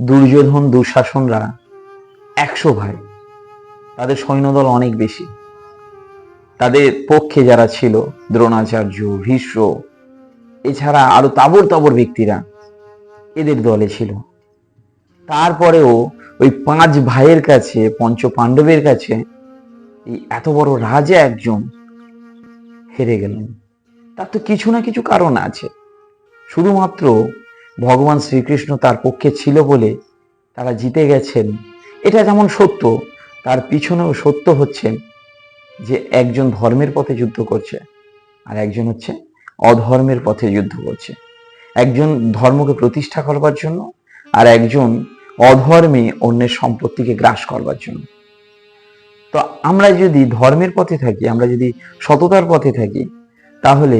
দুর্যোধন দুঃশাসনরা। একশো ভাই। তাদের সৈন্যদল অনেক বেশি। তাদের পক্ষে যারা ছিল, দ্রোণাচার্য, ভীষ্ম, এছাড়া আরও তাবর তাবর ব্যক্তিরা এদের দলে ছিল। তারপরেও ওই পাঁচ ভাইয়ের কাছে পঞ্চ পাণ্ডবের কাছে এই এত বড় রাজা একজন হেরে গেলেন। তার তো কিছু না কিছু কারণ আছে। শুধুমাত্র ভগবান শ্রীকৃষ্ণ তার পক্ষে ছিল বলে তারা জিতে গেছেন। এটা যেমন সত্য, তার পিছনেও সত্য হচ্ছে যে একজন ধর্মের পথে যুদ্ধ করছে আর একজন হচ্ছে অধর্মের পথে যুদ্ধ করছে। একজন ধর্মকে প্রতিষ্ঠা করবার জন্য আর একজন অধর্মে অন্যের সম্পত্তিকে গ্রাস করবার জন্য। তো আমরা যদি ধর্মের পথে থাকি, আমরা যদি সততার পথে থাকি, তাহলে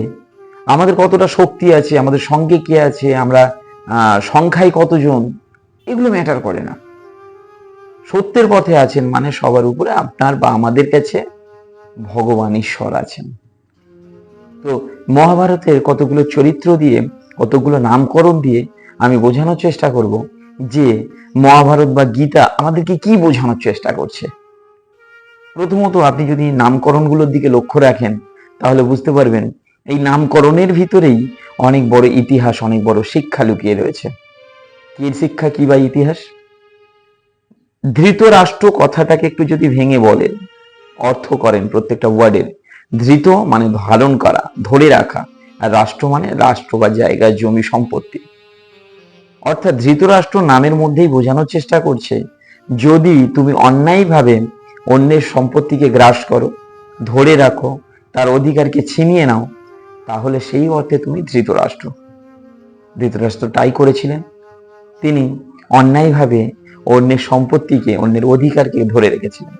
আমাদের কতটা শক্তি আছে, আমাদের সঙ্গে কে আছে, আমরা সংখ্যায় কতজন, এগুলো ম্যাটার করে না। সত্যের পথে আছেন মানে সবার উপরে আপনার বা আমাদের কাছে ভগবান ঈশ্বর আছেন। তো মহাভারতের কতগুলো চরিত্র দিয়ে, কতগুলো নামকরণ দিয়ে আমি বোঝানোর চেষ্টা করব যে মহাভারত বা গীতা আমাদেরকে কি বোঝানোর চেষ্টা করছে। প্রথমত আপনি যদি নামকরণগুলোর দিকে লক্ষ্য রাখেন, তাহলে বুঝতে পারবেন এই নামকরণের ভিতরেই অনেক বড় ইতিহাস, অনেক বড় শিক্ষা লুকিয়ে রয়েছে। কি শিক্ষা, কি বা ইতিহাস? ধৃতরাষ্ট্র কথাটাকে একটু যদি ভেঙে বলেন অর্থ করেন প্রত্যেকটা ওয়ার্ডের, ধৃত মানে ধারণ করা, ধরে রাখা, আর রাষ্ট্র মানে রাষ্ট্র বা জায়গা, জমি, সম্পত্তি। অর্থাৎ ধৃতরাষ্ট্র নামের মধ্যেই বোঝানোর চেষ্টা করছে, যদি তুমি অন্যায়ভাবে অন্যের সম্পত্তিকে গ্রাস করো, ধরে রাখো, তার অধিকারকে ছিনিয়ে নাও তাহলে সেই অর্থে তুমি ধৃতরাষ্ট্র। ধৃতরাষ্ট্র তাই করেছিলেন। তিনি অন্যায়ভাবে অন্যের সম্পত্তিকে, অন্যের অধিকারকে ধরে রেখেছিলেন।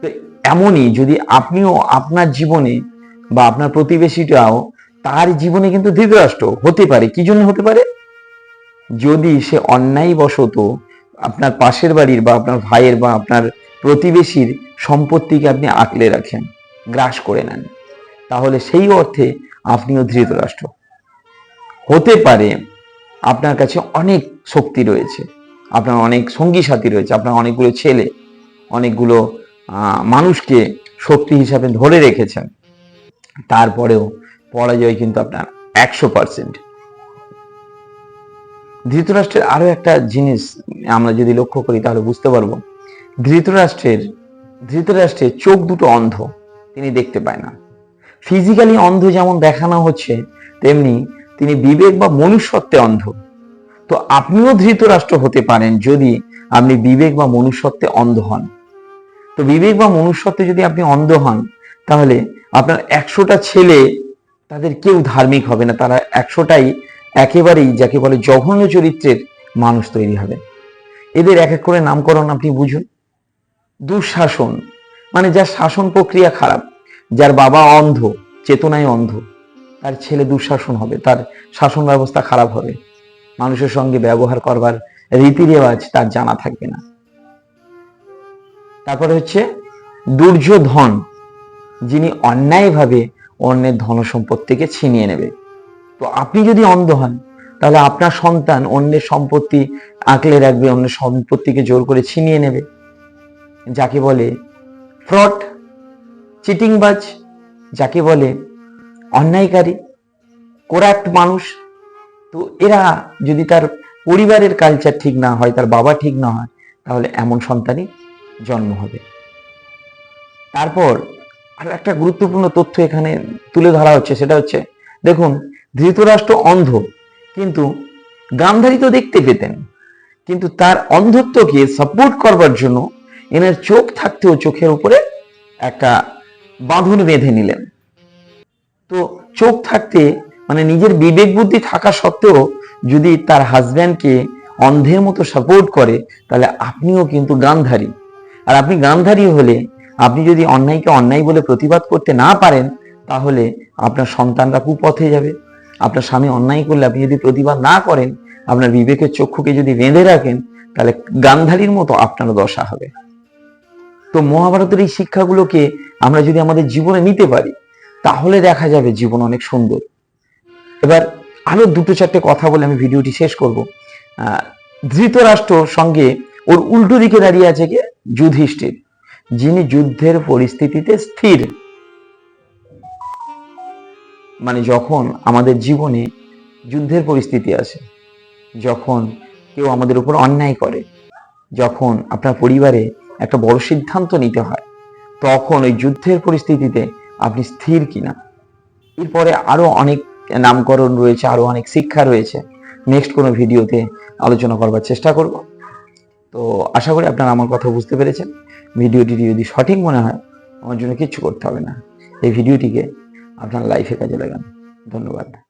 তো এমনই যদি আপনিও আপনার জীবনে বা আপনার প্রতিবেশীটাও তার জীবনে কিন্তু ধৃতরাষ্ট্র হতে পারে, কি জন্য হতে পারে? যদি সে অন্যায় বশত আপনার পাশের বাড়ির বা আপনার ভাইয়ের বা আপনার প্রতিবেশীর সম্পত্তিকে আপনি আঁকলে রাখেন, গ্রাস করে নেন, তাহলে সেই অর্থে আপনিও ধৃতরাষ্ট্র। হতে পারে আপনার কাছে অনেক শক্তি রয়েছে, আপনার অনেক সঙ্গী সাথী রয়েছে, আপনার অনেকগুলো ছেলে, অনেকগুলো মানুষকে শক্তি হিসাবে ধরে রেখেছেন। তারপরেও পরাজয় কিন্তু আপনার একশো পার্সেন্ট। ধৃতরাষ্ট্রের আরও একটা জিনিস আমরা যদি লক্ষ্য করি তাহলে বুঝতে পারব, ধৃতরাষ্ট্রের ধৃতরাষ্ট্রের চোখ দুটো অন্ধ, তিনি দেখতে পায় না। ফিজিক্যালি অন্ধ যেমন দেখানো হচ্ছে, তেমনি তিনি বিবেক বা মনুষ্যত্বে অন্ধ। তো আপনিও ধৃতরাষ্ট্র হতে পারেন যদি আপনি বিবেক বা মনুষ্যত্বে অন্ধ হন। তো বিবেক বা মনুষ্যত্বে যদি আপনি অন্ধ হন, তাহলে আপনার একশোটা ছেলে তাদের কেউ ধার্মিক হবে না, তারা একশোটাই একেবারেই যাকে বলে জঘন্য চরিত্রের মানুষ তৈরি হবে। এদের এক এক করে নামকরণ আপনি বুঝুন। দুঃশাসন মানে যার শাসন প্রক্রিয়া খারাপ যার বাবা অন্ধ, চেতনায় অন্ধ, তার ছেলে দুঃশাসন হবে, তার শাসন ব্যবস্থা খারাপ হবে। মানুষের সঙ্গে ব্যবহার করবার রীতি রেওয়াজ তার জানা থাকবে না। তারপরে হচ্ছে দুর্যোধন, যিনি অন্যায়ভাবে অন্যের ধন সম্পত্তিকে ছিনিয়ে নেবে। তো আপনি যদি অন্ধ হন, তাহলে আপনার সন্তান অন্যের সম্পত্তি আঁকলে রাখবে, অন্যের সম্পত্তিকে জোর করে ছিনিয়ে নেবে। যাকে বলে ফ্রড চিটিংবাজ, যাকে বলে অন্যায়কারী কোরাপ্ট মানুষ। তো এরা যদি তার পরিবারের কালচার ঠিক না হয়, তার বাবা ঠিক না হয়, তাহলে এমন সন্তানই জন্ম হবে। তারপর আরও একটা গুরুত্বপূর্ণ তথ্য এখানে তুলে ধরা হচ্ছে, সেটা হচ্ছে, দেখুন, ধৃতরাষ্ট্র অন্ধ, কিন্তু গান্ধারী তো দেখতে পেতেন। কিন্তু তার অন্ধত্বকে সাপোর্ট করবার জন্য এনার চোখ থাকতেও চোখের উপরে একটা বাঁধন বেঁধে নিলেন। তো চোখ থাকতে মানে নিজের বিবেক বুদ্ধি থাকা সত্ত্বেও যদি তার হাজব্যান্ডকে অন্ধের মতো সাপোর্ট করে, তাহলে আপনিও কিন্তু গান্ধারী। আর আপনি গান্ধারী হলে, আপনি যদি অন্যায়কে অন্যায় বলে প্রতিবাদ করতে না পারেন, তাহলে আপনার সন্তানরা কুপথে যাবে। আপনার স্বামী অন্যায় করলে আপনি যদি প্রতিবাদ না করেন, আপনার বিবেকের চক্ষুকে যদি বেঁধে রাখেন, তাহলে গান্ধারীর মতো আপনারও দশা হবে। তো মহাভারতের এই শিক্ষাগুলোকে আমরা যদি আমাদের জীবনে নিতে পারি তাহলে দেখা যাবে জীবন অনেক সুন্দর। এবার আরও দুটো চারটে কথা বলে আমি ভিডিওটি শেষ করব। আহ, ধৃতরাষ্ট্রর সঙ্গে ওর উল্টো দিকে দাঁড়িয়ে আছে কে? যুধিষ্ঠির যিনি যুদ্ধের পরিস্থিতিতে স্থির। মানে যখন আমাদের জীবনে যুদ্ধের পরিস্থিতি আসে যখন কেউ আমাদের উপর অন্যায় করে যখন আপনার পরিবারে একটা বড় সিদ্ধান্ত নিতে হয়। তখন ওই যুদ্ধের পরিস্থিতিতে আপনি স্থির কিনা। এরপরে আরও অনেক নামকরণ রয়েছে, আরও অনেক শিক্ষা রয়েছে। নেক্সট কোনো ভিডিওতে আলোচনা করবার চেষ্টা করব। তো আশা করি আপনারা আমার কথা বুঝতে পেরেছেন। ভিডিওটি যদি সঠিক মনে হয়, আমার জন্য কিচ্ছু করতে হবে না। এই ভিডিওটিকে আপনার লাইফে কাজে লাগান। ধন্যবাদ।